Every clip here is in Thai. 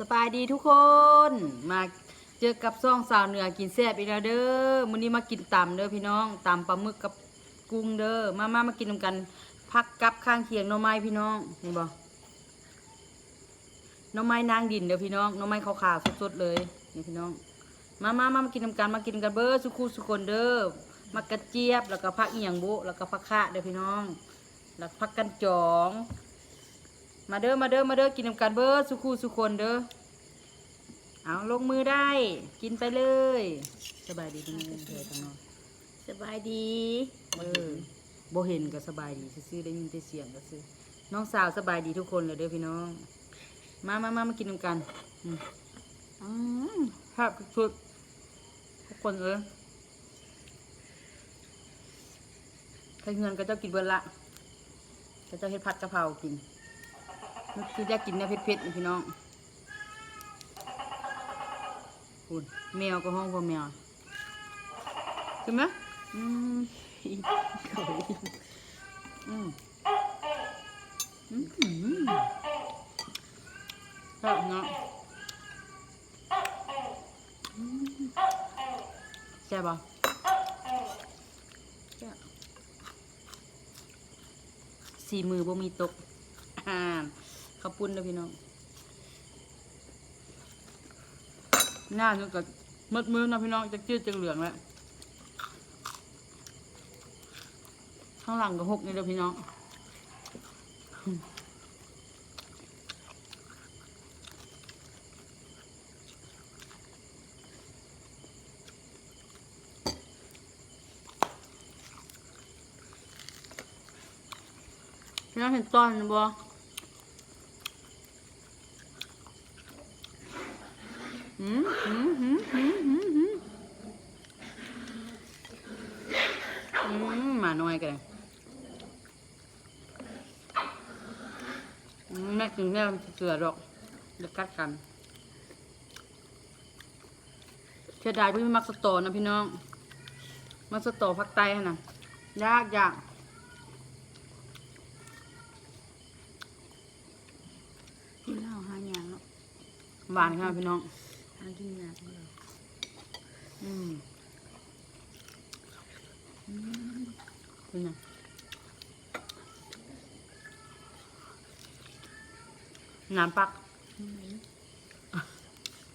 สบายดีทุกคนมาเจอกับซ่องสาวเหนือกินแซ่บอีกแล้วเด้อมื้อนี้มากินตำเด้อพี่น้องตำปลาหมึกกับกุ้งเด้อมามามากินนำกันพักกับข้างเคียงหน่อไม้พี่น้องนี่บ่หน่อไม้นางดินเด้อพี่น้องหน่อไม้ขาวๆสดๆเลยนี่พี่น้อง มามามามากินนำกันมากินกันเบ้อสุขุสุคนเด้อมักระเจี๊ยบแล้วก็ผักเอียังบุแล้วก็ผักคะเด้อพี่น้อง แล้วผักกันจอง มาเด้อมาเด้อมาเด้อกินนำกันเบ้อสุขุสุคนเด้อเอาลงมือได้ กินไปเลย สบายดีทั้งนั้นเลยทั้งน้องสบายดีเออบ่เห็นก็สบายดีซื่อๆได้ยินแต่เสียงก็ซื่อน้องสาวสบายดีทุกคนเลยเด้อพี่น้อง มามามามากินนำกันอืมอืมแซ่บสุดๆทุกคนเอ้ยใครเงินก็เจ้ากินเบิดละก็เจ้าเฮ็ดผัดกะเพรากินมัน คืออยากกินนวเผ็ดๆนี่พี่น้องคุณแมวก็ห้องพ่อแมวใช่ไหมอืมอืมอืมอืมชอบเนาะอืมแซ่บป่ะแซ่บสีมือบ่มีตกอ่า ขอบคุณเด้อพี่น้องหน้านี่ก็มืดมืดนะพี่น้องจะจืดจะเหลืองแล้วข้างหลังก็หกนี่เด้อพี่น้องพี่น้องเห็นตอนบ่ หืมหืมหืมหืมหืมหืมอืมมาหน่อยกันอืมแม่กินแม่เสือดอกเดี๋ยวกัดกันเสียดายพี่ไม่มักสตอนะพี่น้อง มักสตอพักไตหั่นน่ะยากยากกินเหล้าหาหยางเนาะหวานค่ะพี่น้องหากินหยางเราอืมเป็ นไงน้ำปัก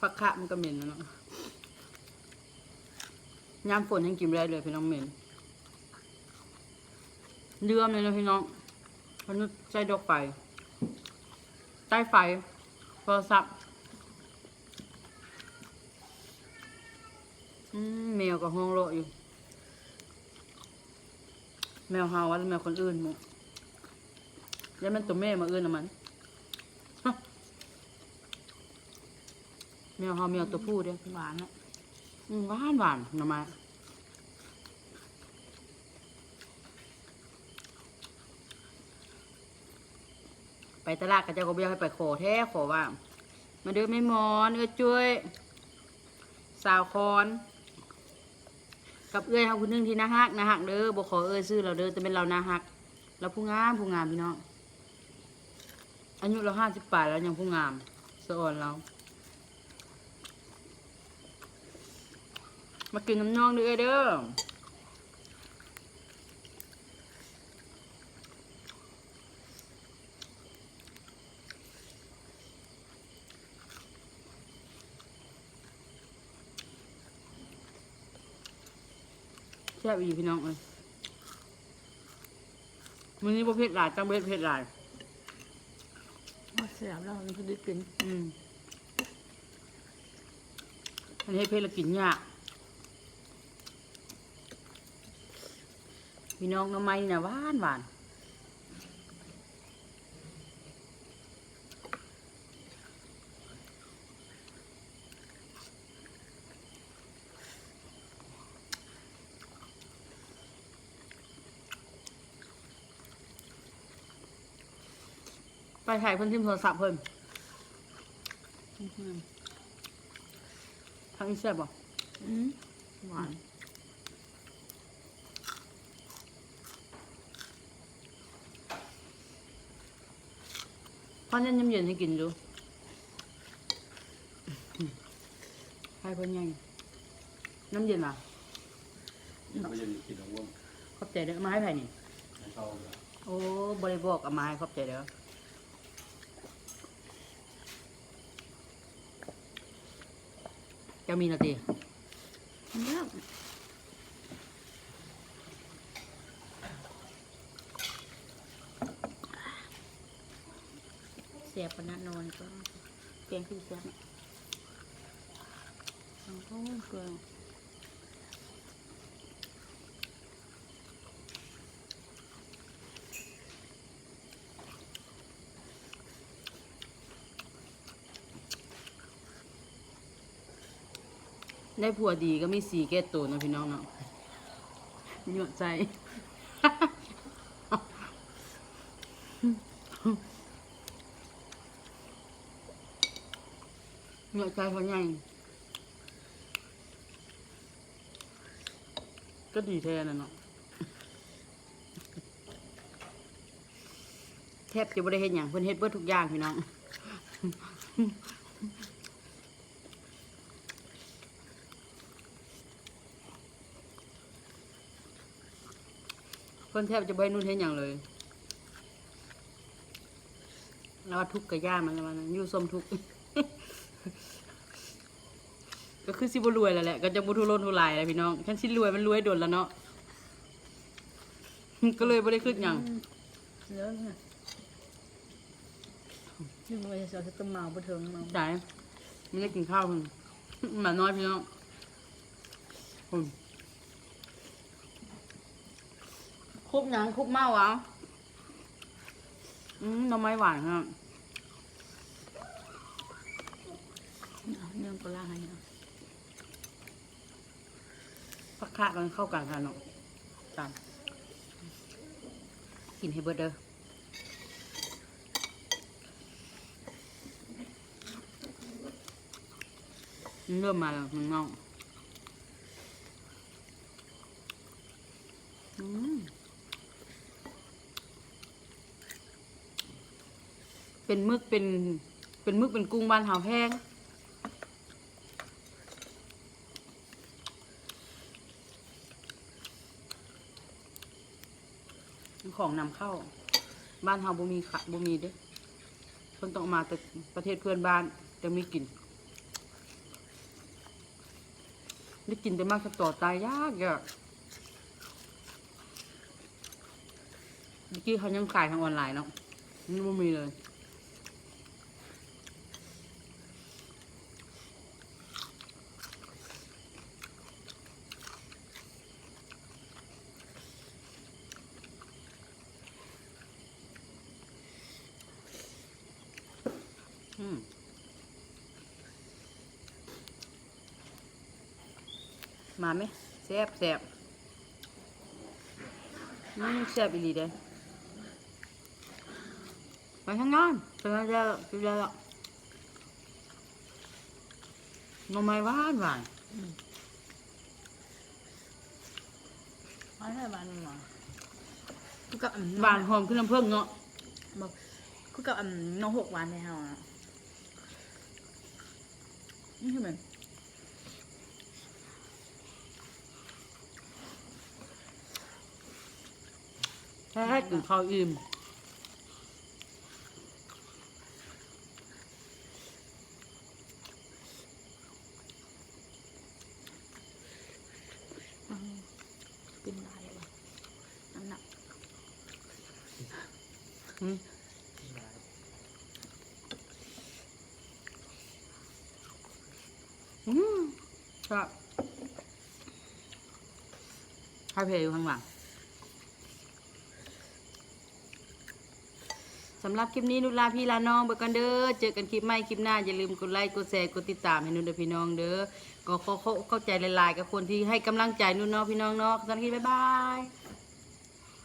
ปักขะมันก็เหม็นนะเนาะยามฝนยังกินไม่ได้เลยพี่น้องเหม็นเลื่อมเลยนะพี่น้องเพนุใช้ดอกไฟ ใต้ไฟโทรศัพท์อืมแมวกับห้องโลอยู่ แมวเฮาว่าแมวคนอื่นหมั้งแล้วมันตัวแม่มาอื่นนะมันแมวเฮาแมวตัวผู้เด้หวานเนาะหวานหวานหน่อไม้ไปตลาดกับเจ้าก็เบี้ยให้ไปขอแท้ขอว่า มาเด้อไม่มอนเอื้อช่วย สาวคอน กับเอื้อยเฮาคนนึงที่นาฮักนาฮักเด้อบ่ขอเอื้อยซื้อเราเด้อแต่เป็นเรานาฮักเราผู้งามผู้งามพี่น้องอายุเราห้าสิบปลายแล้วยังผู้งามสะอ่อนเรามากินน้ำนองด้วยเด้อ ซ่บอีพี่น้องเอ้ยมื้อนี้บ่เผ็ดหลายจังเบ็ดเผ็ดหลายว่าเสียบเรามันจะได้กินอืมอันนี้เผ็ดแล้วกินยากพี่น้องหน้ำไม้นี่นะหวานหวาน ไปถ่ายเพิ่นทิมโทรศัพท์เพิ่นอื้อหือทางนี้แซ่บบ่อืมหวานเพราะนั่นน้ำเย็นให้กินดูรเพิ่นยังน้ำเย็นมาไม่จะมีกินของวงขอบใจเด้อมาให้ไผนี่ให้เขาเหรอโอ้บริบอกเอามาให้ขอบใจเด้อ จะมีนาทีเนี่ยเสียปนัดนอนก็เกียงขึ้นเสียงโอ้โหเกิน ได้ผัวดีก็มีสีแก้ตัวนะพี่น้องเนาะหยอะใจ เหยอะใจเขาใหญ่ก็ดีแท้นะเนาะแทบจะไม่ได้เห็นอย่างเพิ่นเฮ็ดเบิดทุกอย่างพี่น้อง พิ่นแทบจะไม่ให้นุ่นเห็นอย่างเลยแล้วว่าทุกข์กับย่ามันแล้วมันอยู่สมทุกข์ก็คือสิบรวยแล้วแหละก็จะบุทุรนทุรายแหล้วพี่น้องฉันสิรวยมันรวยโดนแล้วเนาะก็เลยไม่ได้ขึ้นอย่างเยอะเนี่ยที่มันจะเอาจะเมาไปถึงเมาจ่ายไม่ได้กินข้าวเพิ่งหมาน้อยพี่น้องอืม คุบหนังคุบเมาอะอืมหน่อไม้หวานครับเนื่อปลาให้นะผักคะกันเข้ากันค่ะเนาะจานกินให้เบิดเด้อมันเริ่มมาแล้วมันเงาอืม เป็นมึกเป็น เป็นมึกเป็นกุ้งบ้านหาวแห้งของนำเข้า บ้านเฮาบ่มีขะบ่มีเด้เพิ่นต้องมาแต่ประเทศเพื่อนบ้านจะมีกินได้กินแต่มากจะต่อตายยากอะเมื่อกี้เขายังขายทางออนไลน์เนาะมันบ่มีเลย มมาไหมแซ่บแซ่บอืมแซ่บอีหลีเด้ไปข้างนอนไปข้างนอกไปแล้วละหน่อไม้หวานหวานไม่ใช่บ้านหมากูกับอันหวานหอมขึ้นน้ำผึ้งเนาะบอกกูกับอันน้องหกวันในเฮาอะ นี่คือมันแค่กินข้าวอิ่มเป็นลายว่ะน้ำหนัก อืมอืม ชอบให้เพลอยู่ข้างหลังสำหรับคลิปนี้นุลาพี่ลาน้องเบิกกันเด้อ เจอกันคลิปใหม่คลิปหน้า อย่าลืมกดไลค์กดแชร์กดติดตามให้นุ่นเด้อพี่น้องเด้อ ก็ขอเข้าใจหลายๆกับคนที่ให้กำลังใจนุ่นเนาะพี่น้องเนาะสำหรับคลิปบ๊ายบาย